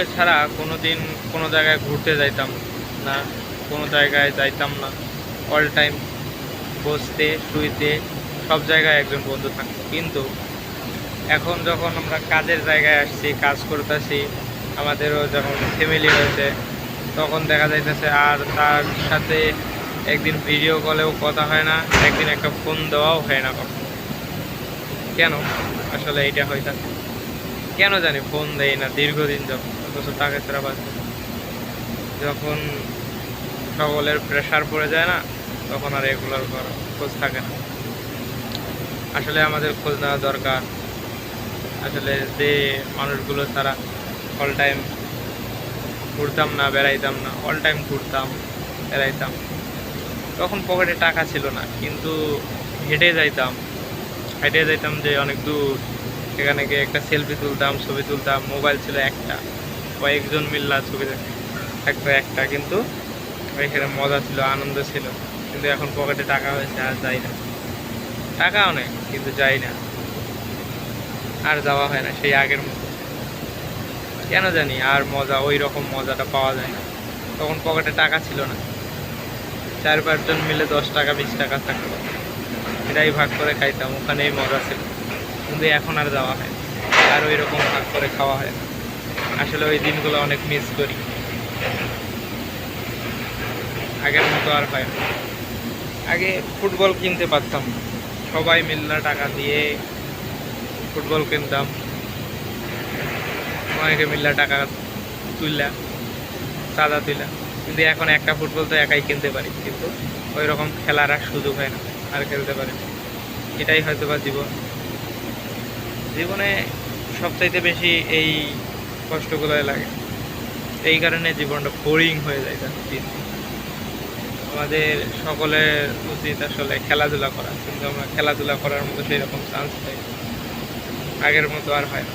ফেসবুকে ছাড়া কোনো দিন কোনো জায়গায় ঘুরতে যাইতাম না, কোনো জায়গায় যাইতাম না। অল টাইম বসতে, শুইতে, সব জায়গায় একজন বন্ধু থাকতো। কিন্তু এখন যখন আমরা কাজের জায়গায় আসছি, কাজ করতেছি, আমাদেরও যখন ফ্যামিলি হয়েছে তখন দেখা যাইতেছে আর তার সাথে একদিন ভিডিও কলেও কথা হয় না, একদিন একটা ফোন দেওয়াও হয় না কেন? আসলে হয়ে থাকে কেন জানি ফোন দেয় না দীর্ঘদিন যখন অথচ টাকা ছাড়া বাঁচবে যখন সকলের প্রেশার পড়ে যায় না, তখন আর এগুলোর কর খোঁজ থাকে না। আসলে আমাদের খোঁজ নেওয়া দরকার। আসলে যে মানুষগুলো ছাড়া অল টাইম ঘুরতাম না, বেড়াইতাম না অল টাইম ঘুরতাম, বেড়াইতাম, তখন পকেটে টাকা ছিল না। কিন্তু হেঁটে যাইতাম। হেঁটে যাইতাম যে অনেক দূর। সেখানে গিয়ে একটা সেলফি তুলতাম, ছবি তুলতাম মোবাইল ছিল একটা। কয়েকজন মিল্লা ছবি থাকতো একটা, কিন্তু এখানে মজা ছিল, আনন্দ ছিল। কিন্তু এখন পকেটে টাকা হয়েছে, আর যাই না। টাকা অনেক কিন্তু যাই না। আর যাওয়া হয় না, সেই আগের মতো। কেন জানি, আর মজা ওই রকম মজাটা পাওয়া যায় না। তখন পকেটে টাকা ছিল না। চার পাঁচজন মিলে দশ টাকা, বিশ টাকা থাকতো। এটাই ভাগ করে খাইতাম, ওখানেই মজা ছিল। কিন্তু এখন আর যাওয়া হয় আর ওই রকম ভাগ করে খাওয়া হয় না। আসলে ওই দিনগুলো অনেক মিস করি। আগের মতো আর হয় আগে ফুটবল কিনতে পারতাম। সবাই মিল্লা টাকা দিয়ে ফুটবল কিনতাম। অনেকে মিল্লা টাকা তুললা, চাঁদা তুলা কিন্তু এখন একটা ফুটবল তো একাই কিনতে পারি। কিন্তু ওই রকম খেলার আর সুযোগ হয় না, আর খেলতে পারি। এটাই হয়তো বা জীবন। জীবনে সবচাইতে বেশি এই কষ্টগুলোই লাগে? এই কারণে জীবনটা বোরিং হয়ে যায় দিন। আমাদের সকলের উচিত আসলে খেলাধুলা করা, কিন্তু আমরা খেলাধুলা করার মতো সেই রকম চান্স পাই আগের মতো আর হয় না।